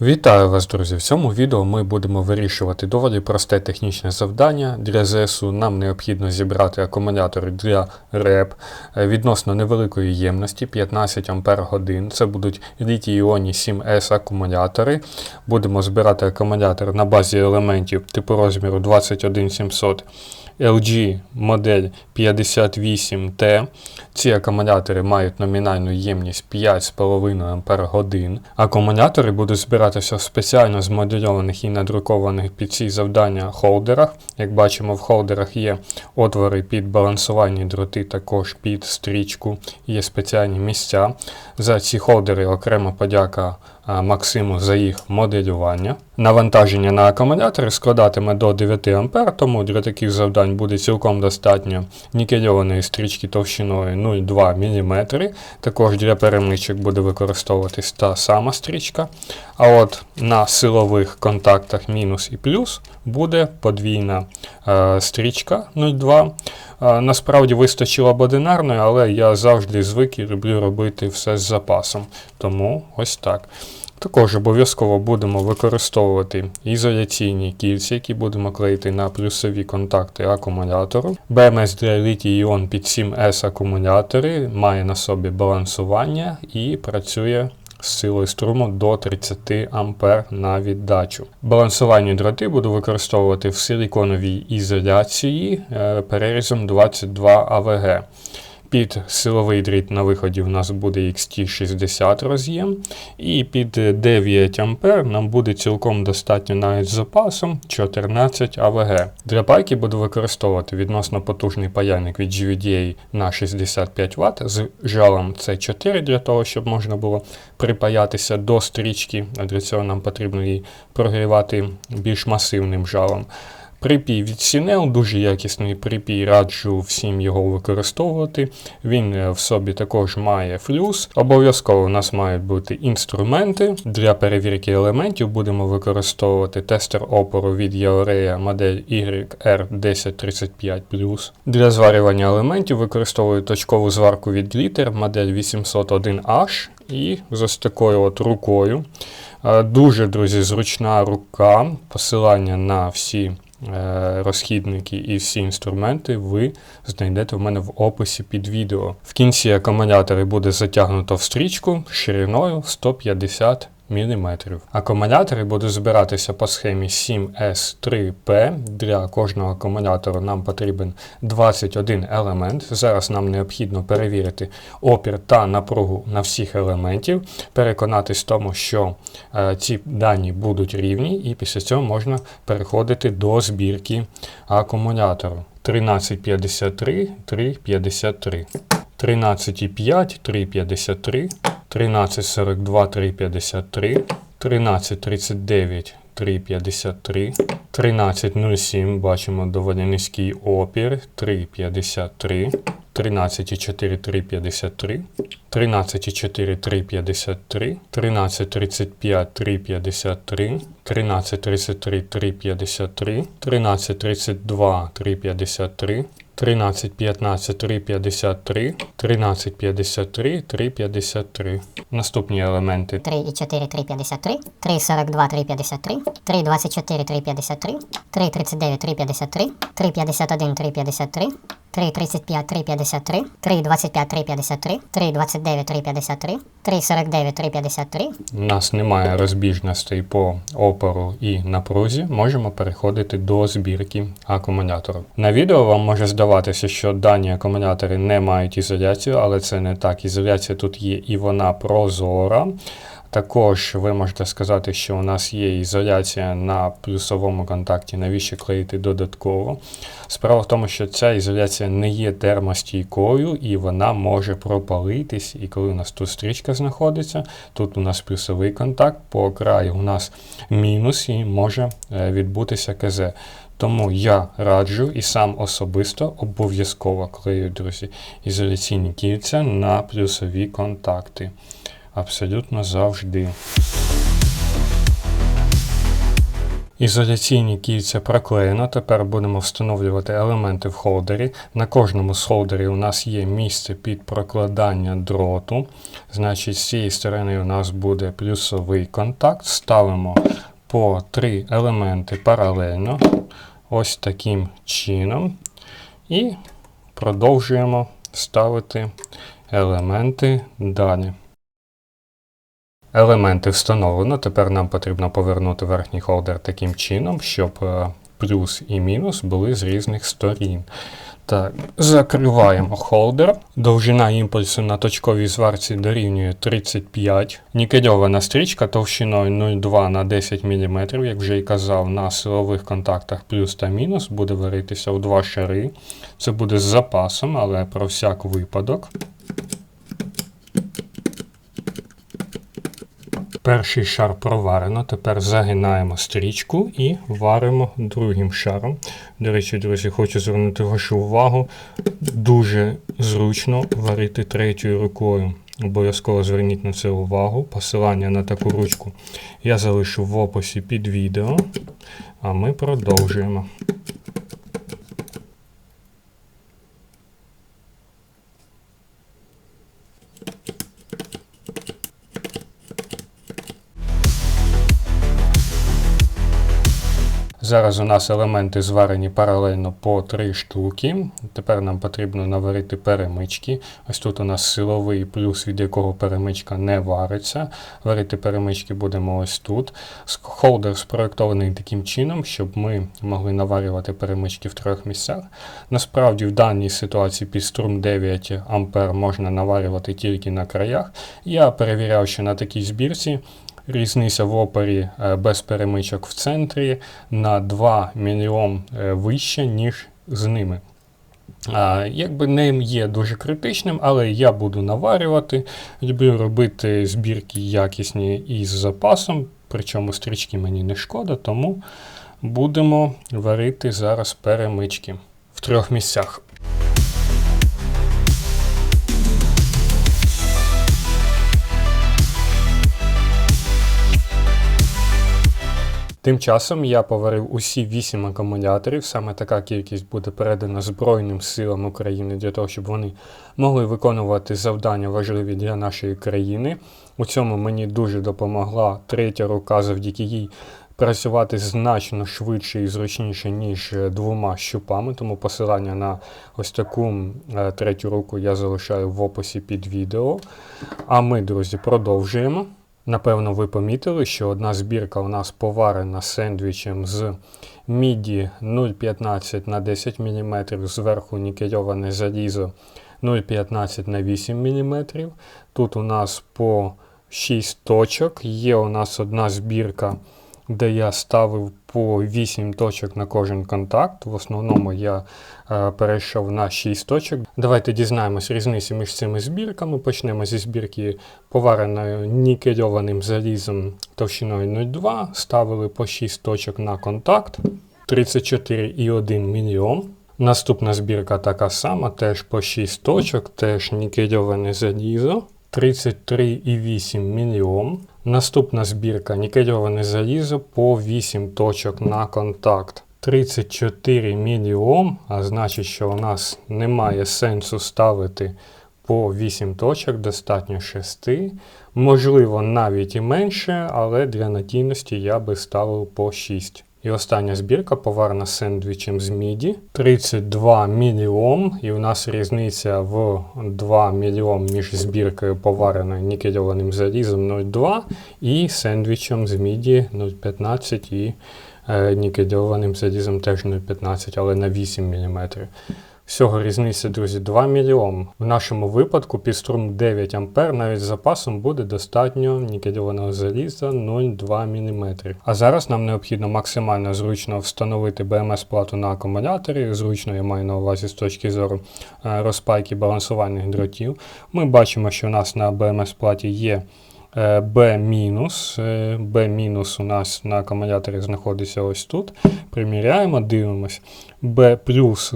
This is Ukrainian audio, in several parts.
Вітаю вас, друзі! В цьому відео ми будемо вирішувати доволі просте технічне завдання. Для ЗСУ нам необхідно зібрати акумулятори для РЕП відносно невеликої ємності 15 Ампер годин. Це будуть літій іоні 7S акумулятори. Будемо збирати акумулятор на базі елементів типу розміру 21700. LG модель 58T. Ці акумулятори мають номінальну ємність 5,5 Ампер. Акумулятори будуть збиратися в спеціально змодельованих і надрукованих під ці завдання холдерах. Як бачимо, в холдерах є отвори під балансувальні дроти, також під стрічку, є спеціальні місця. За ці холдери окрема подяка Максиму за їх моделювання. Навантаження на акумулятори складатиме до 9 А, тому для таких завдань буде цілком достатньо нікельованої стрічки товщиною 0,2 мм. Також для перемичок буде використовуватись та сама стрічка. А от на силових контактах мінус і плюс буде подвійна е, стрічка 0,2. Е, насправді вистачило б одинарної, але я завжди звик і люблю робити все з запасом. Тому ось так. Також обов'язково будемо використовувати ізоляційні кільця, які будемо клеїти на плюсові контакти акумулятору. BMS для літій під 7S акумулятори має на собі балансування і працює з силою струму до 30 А на віддачу. Балансувальні дроти буду використовувати в силіконовій ізоляції е, перерізом 22 АВГ. Під силовий дріт на виході в нас буде XT60 роз'єм, і під 9 А нам буде цілком достатньо навіть з запасом 14 АВГ. Для пайки буду використовувати відносно потужний паяльник від GVDA на 65 Вт з жалом C4 для того, щоб можна було припаятися до стрічки, а для цього нам потрібно її прогрівати більш масивним жалом. Припій від Сінел, дуже якісний припій, раджу всім його використовувати. Він е, в собі також має флюс. Обов'язково у нас мають бути інструменти. Для перевірки елементів будемо використовувати тестер опору від Яорея модель YR1035. Для зварювання елементів використовую точкову зварку від Glitter модель 801H і з ось такою от рукою. Е, Дуже, друзі, зручна рука, посилання на всі розхідники і всі інструменти ви знайдете в мене в описі під відео. В кінці акумулятори буде затягнуто в стрічку шириною 150 мм. Акумулятори будуть збиратися по схемі 7S3P. Для кожного акумулятора нам потрібен 21 елемент. Зараз нам необхідно перевірити опір та напругу на всіх елементів, переконатись в тому, що е, ці дані будуть рівні, і після цього можна переходити до збірки акумулятору. 1353, 353. 13,5, 353. 1342 353, 1339 353, 1307 бачимо доволі низький опір 353, 13,4 353, 13,4 353, 1335 353, 1333 353, 1332 353, 1315 353, 1353, 353. Наступні елементи. 3 і 4 353, 3 42 353, 3 24 353, 3 39 353, 3 51 353, 3 35 353, 3 25 353, 3 29 353, 3 49 353, У нас немає розбіжностей по опору і напрузі. Можемо переходити до збірки акумулятору. На відео вам може здаватися, що дані акумулятори не мають ізоляцію, але це не так. Ізоляція тут є і вона прозора. Також ви можете сказати, що у нас є ізоляція на плюсовому контакті, навіщо клеїти додатково. Справа в тому, що ця ізоляція не є термостійкою і вона може пропалитись. І коли у нас тут стрічка знаходиться, тут у нас плюсовий контакт, по краю у нас мінус і може е, відбутися КЗ. Тому я раджу і сам особисто обов'язково клею, друзі, ізоляційні кільця на плюсові контакти. Абсолютно завжди. Ізоляційні кільця проклеєно. Тепер будемо встановлювати елементи в холдері. На кожному з холдерів у нас є місце під прокладання дроту. Значить, з цієї сторони у нас буде плюсовий контакт. Ставимо по три елементи паралельно. Ось таким чином. І продовжуємо ставити елементи далі. Елементи встановлено. Тепер нам потрібно повернути верхній холдер таким чином, щоб е, плюс і мінус були з різних сторін. Так, закриваємо холдер. Довжина імпульсу на точковій зварці дорівнює 35. Нікельована стрічка товщиною 0,2 на 10 мм, як вже і казав, на силових контактах плюс та мінус буде варитися у два шари. Це буде з запасом, але про всяк випадок. Перший шар проварено. Тепер загинаємо стрічку і варимо другим шаром. До речі, друзі, хочу звернути вашу увагу. Дуже зручно варити третьою рукою. Обов'язково зверніть на це увагу. Посилання на таку ручку я залишу в описі під відео. А ми продовжуємо. Зараз у нас елементи зварені паралельно по три штуки. Тепер нам потрібно наварити перемички. Ось тут у нас силовий плюс, від якого перемичка не вариться. Варити перемички будемо ось тут. Холдер спроєктований таким чином, щоб ми могли наварювати перемички в трьох місцях. Насправді, в даній ситуації під струм 9 А можна наварювати тільки на краях. Я перевіряв, що на такій збірці. Різниця в опорі е, без перемичок в центрі на 2 мільйон е, вище, ніж з ними. Якби не є дуже критичним, але я буду наварювати. Люблю робити збірки якісні і з запасом, причому стрічки мені не шкода, тому будемо варити зараз перемички в трьох місцях. Тим часом я поварив усі 8 акумуляторів. Саме така кількість буде передана Збройним силам України для того, щоб вони могли виконувати завдання важливі для нашої країни. У цьому мені дуже допомогла третя рука, завдяки їй працювати значно швидше і зручніше, ніж двома щупами. Тому посилання на ось таку е, третю руку я залишаю в описі під відео. А ми, друзі, продовжуємо. Напевно, ви помітили, що одна збірка у нас поварена сендвічем з міді 0,15 на 10 мм, зверху нікельоване залізо 0,15 на 8 мм. Тут у нас по 6 точок. Є у нас одна збірка, де я ставив по 8 точок на кожен контакт. В основному я е, перейшов на 6 точок. Давайте дізнаємось різниці між цими збірками. Почнемо зі збірки повареною нікельованим залізом товщиною 0,2. Ставили по 6 точок на контакт 34,1 мільйон. Наступна збірка така сама, теж по 6 точок, теж нікельоване залізо. 33,8 мільйон. Наступна збірка нікельоване залізо по 8 точок на контакт. 34 мільйон, а значить, що у нас немає сенсу ставити по 8 точок, достатньо 6. Можливо, навіть і менше, але для надійності я би ставив по 6. І остання збірка поварена сендвічем з міді. 32 мільйом. І у нас різниця в 2 мільйом між збіркою повареною нікельованим залізом 0,2 і сендвічем з міді 0,15 і е, нікельованим залізом теж 0,15, але на 8 мм. Всього різниця, друзі, 2 мільйон. В нашому випадку під струм 9 А навіть з запасом буде достатньо нікельованого заліза 0,2 мм. А зараз нам необхідно максимально зручно встановити БМС-плату на акумуляторі. Зручно я маю на увазі з точки зору е, розпайки балансувальних дротів. Ми бачимо, що у нас на БМС-платі є. Е, B. Е, B мінус у нас на акумуляторі знаходиться ось тут. Приміряємо, дивимось. B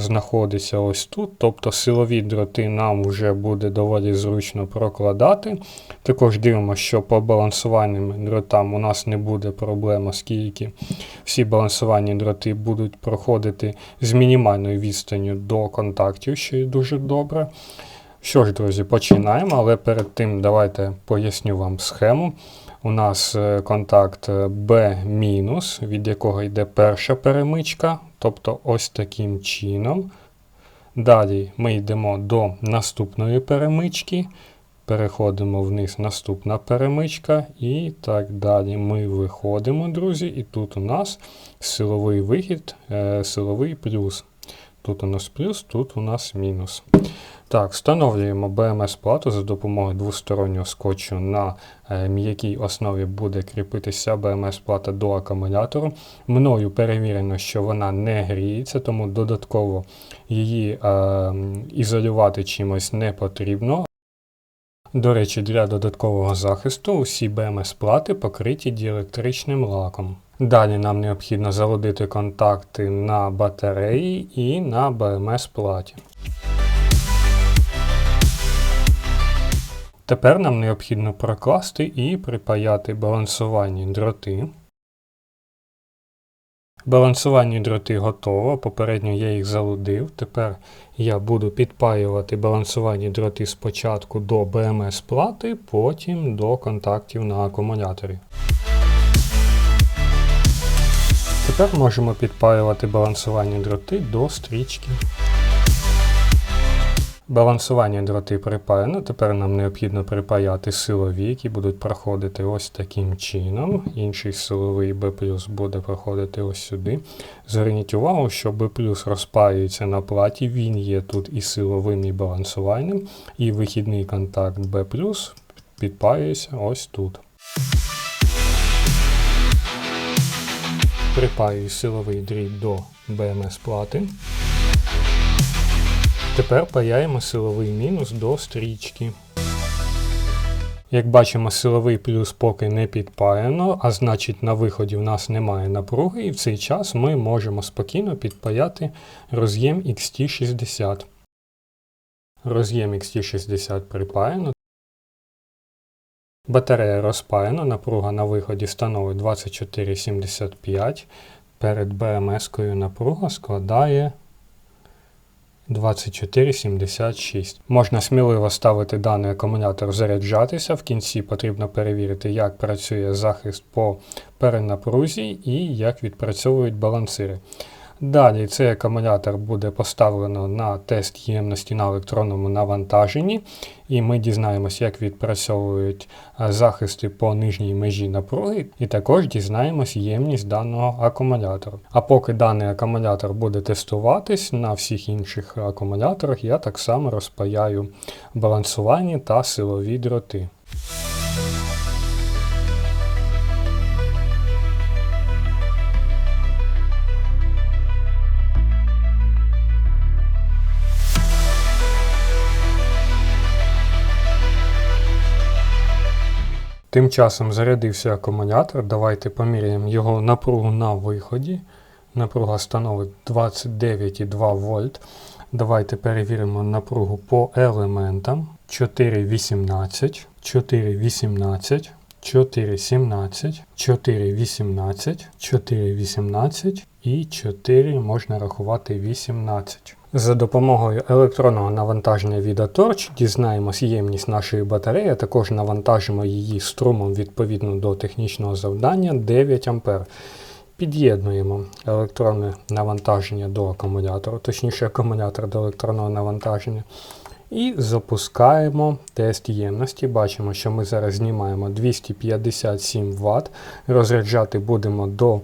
знаходиться ось тут. Тобто силові дроти нам вже буде доволі зручно прокладати. Також дивимося, що по балансувальним дротам у нас не буде проблем, оскільки всі балансувальні дроти будуть проходити з мінімальною відстанню до контактів, що є дуже добре. Що ж, друзі, починаємо, але перед тим давайте поясню вам схему. У нас е, контакт е, B-, від якого йде перша перемичка, тобто ось таким чином. Далі ми йдемо до наступної перемички, переходимо вниз, наступна перемичка, і так далі. Ми виходимо, друзі, і тут у нас силовий вихід, е, силовий плюс. Тут у нас плюс, тут у нас мінус. Так, встановлюємо BMS-плату за допомогою двостороннього скотчу на е, м'якій основі буде кріпитися BMS-плата до акумулятору. Мною перевірено, що вона не гріється, тому додатково її е, ізолювати чимось не потрібно. До речі, для додаткового захисту усі BMS-плати покриті діелектричним лаком. Далі нам необхідно залудити контакти на батареї і на BMS-платі. Тепер нам необхідно прокласти і припаяти балансувальні дроти. Балансувальні дроти готово. Попередньо я їх залудив. Тепер я буду підпаювати балансувальні дроти спочатку до BMS плати, потім до контактів на акумуляторі. Тепер можемо підпаювати балансувальні дроти до стрічки. Балансування дроти припаяно. Тепер нам необхідно припаяти силові, які будуть проходити ось таким чином. Інший силовий B буде проходити ось сюди. Зверніть увагу, що B розпаюється на платі, він є тут і силовим, і балансувальним, і вихідний контакт B підпаюється ось тут. Припаюю силовий дріт до BMS плати. Тепер паяємо силовий мінус до стрічки. Як бачимо, силовий плюс поки не підпаяно, а значить на виході в нас немає напруги, і в цей час ми можемо спокійно підпаяти роз'єм XT60. Роз'єм XT60 припаяно. Батарея розпаяна, напруга на виході становить 24,75. Перед BMS-кою напруга складає 2476. Можна сміливо ставити даний акумулятор заряджатися. В кінці потрібно перевірити, як працює захист по перенапрузі і як відпрацьовують балансири. Далі цей акумулятор буде поставлено на тест ємності на електронному навантаженні, і ми дізнаємося, як відпрацьовують е, захисти по нижній межі напруги, і також дізнаємось ємність даного акумулятора. А поки даний акумулятор буде тестуватись на всіх інших акумуляторах, я так само розпаяю балансувальні та силові дроти. Тим часом зарядився акумулятор. Давайте поміряємо його напругу на виході. Напруга становить 29,2 вольт. Давайте перевіримо напругу по елементам. 4,18, 4,18, 4,17, 4,18, 4,18 і 4 можна рахувати 18. За допомогою електронного навантаження від Аторч дізнаємось ємність нашої батареї, а також навантажимо її струмом відповідно до технічного завдання 9 А. Під'єднуємо електронне навантаження до акумулятора, точніше акумулятор до електронного навантаження. І запускаємо тест ємності. Бачимо, що ми зараз знімаємо 257 Вт. Розряджати будемо до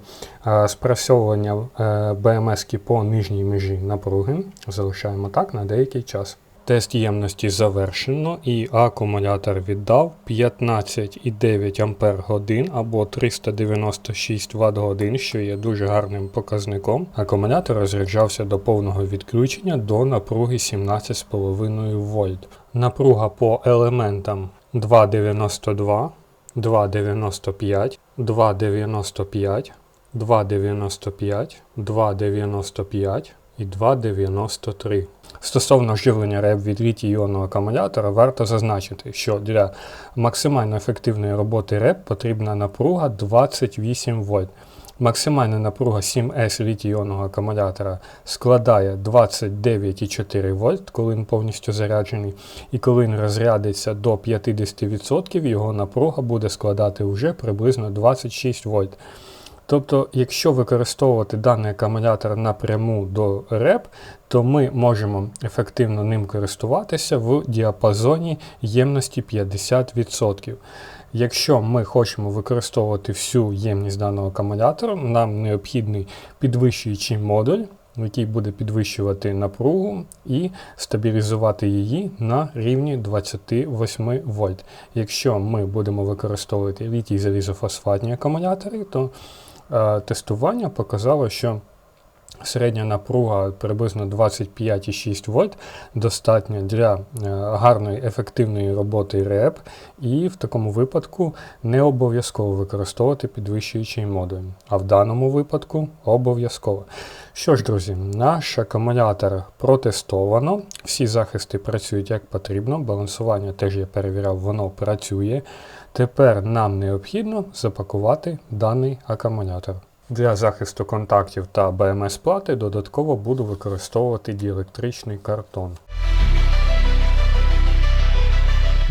е, спрацьовування е, BMS по нижній межі напруги. Залишаємо так на деякий час. Тест ємності завершено і акумулятор віддав 15,9 Ампер годин або 396 Вт годин, що є дуже гарним показником. Акумулятор розряджався до повного відключення до напруги 17,5 вольт. Напруга по елементам 2,92, 2,95, 2,95, 2,95, 2,95 і 2,93. Стосовно живлення РЕП від літій-іонного акумулятора, варто зазначити, що для максимально ефективної роботи РЕП потрібна напруга 28 вольт. Максимальна напруга 7S літій-іонного акумулятора складає 29,4 вольт, коли він повністю заряджений. І коли він розрядиться до 50%, його напруга буде складати вже приблизно 26 вольт. Тобто, якщо використовувати даний акумулятор напряму до РЕП, то ми можемо ефективно ним користуватися в діапазоні ємності 50%. Якщо ми хочемо використовувати всю ємність даного акумулятора, нам необхідний підвищуючий модуль, який буде підвищувати напругу і стабілізувати її на рівні 28 вольт. Якщо ми будемо використовувати літій залізофосфатні акумулятори, то тестування показало, що середня напруга приблизно 25,6 вольт достатня для е, гарної ефективної роботи РЕП, і в такому випадку не обов'язково використовувати підвищуючий модуль. А в даному випадку обов'язково. Що ж, друзі, наш акумулятор протестовано, всі захисти працюють як потрібно, балансування теж я перевіряв, воно працює. Тепер нам необхідно запакувати даний акумулятор. Для захисту контактів та БМС плати додатково буду використовувати діелектричний картон.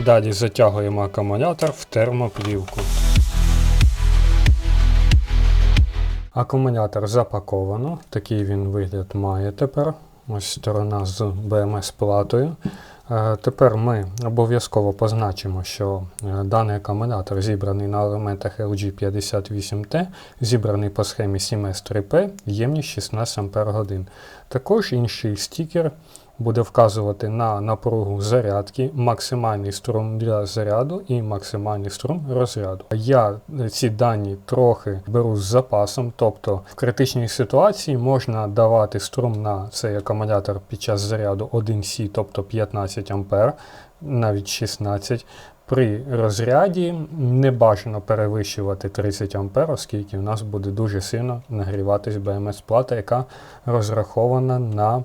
Далі затягуємо акумулятор в термоплівку. Акумулятор запаковано, такий він вигляд має тепер. Ось сторона з БМС платою. Е, Тепер ми обов'язково позначимо, що е, даний акумулятор зібраний на елементах LG58T, зібраний по схемі 7S3P, ємність 16 Ах. Також інший стікер буде вказувати на напругу зарядки, максимальний струм для заряду і максимальний струм розряду. Я ці дані трохи беру з запасом, тобто в критичній ситуації можна давати струм на цей акумулятор під час заряду 1C, тобто 15 А, навіть 16 при розряді не бажано перевищувати 30 А, оскільки у нас буде дуже сильно нагріватись БМС-плата, яка розрахована на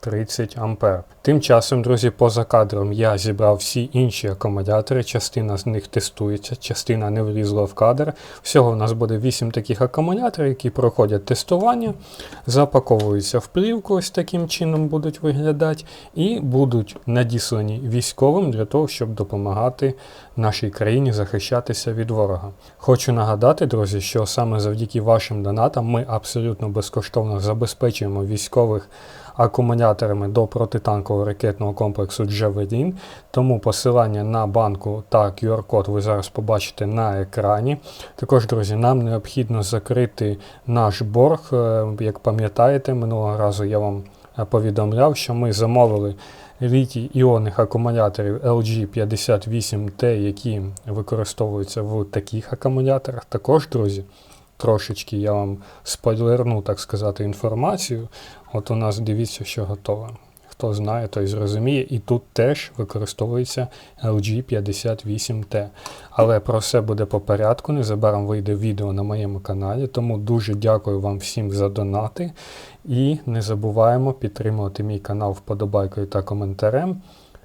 30 А. Тим часом, друзі, поза кадром я зібрав всі інші акумулятори. Частина з них тестується, частина не влізла в кадр. Всього у нас буде 8 таких акумуляторів, які проходять тестування, запаковуються в плівку, ось таким чином будуть виглядати, і будуть надіслані військовим для того, щоб допомагати нашій країні захищатися від ворога. Хочу нагадати, друзі, що саме завдяки вашим донатам ми абсолютно безкоштовно забезпечуємо військових акумуляторами до протитанкового ракетного комплексу Джавелін. Тому посилання на банку та QR-код ви зараз побачите на екрані. Також, друзі, нам необхідно закрити наш борг. Е, Як пам'ятаєте, минулого разу я вам е, повідомляв, що ми замовили літій іонних акумуляторів LG58T, які використовуються в таких акумуляторах. Також, друзі, трошечки я вам спойлерну, так сказати, інформацію. От у нас дивіться, що готове. Хто знає, той зрозуміє. І тут теж використовується LG58T. Але про все буде по порядку. Незабаром вийде відео на моєму каналі. Тому дуже дякую вам всім за донати. І не забуваємо підтримувати мій канал вподобайкою та коментарем.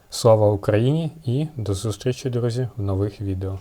Слава Україні і до зустрічі, друзі, в нових відео.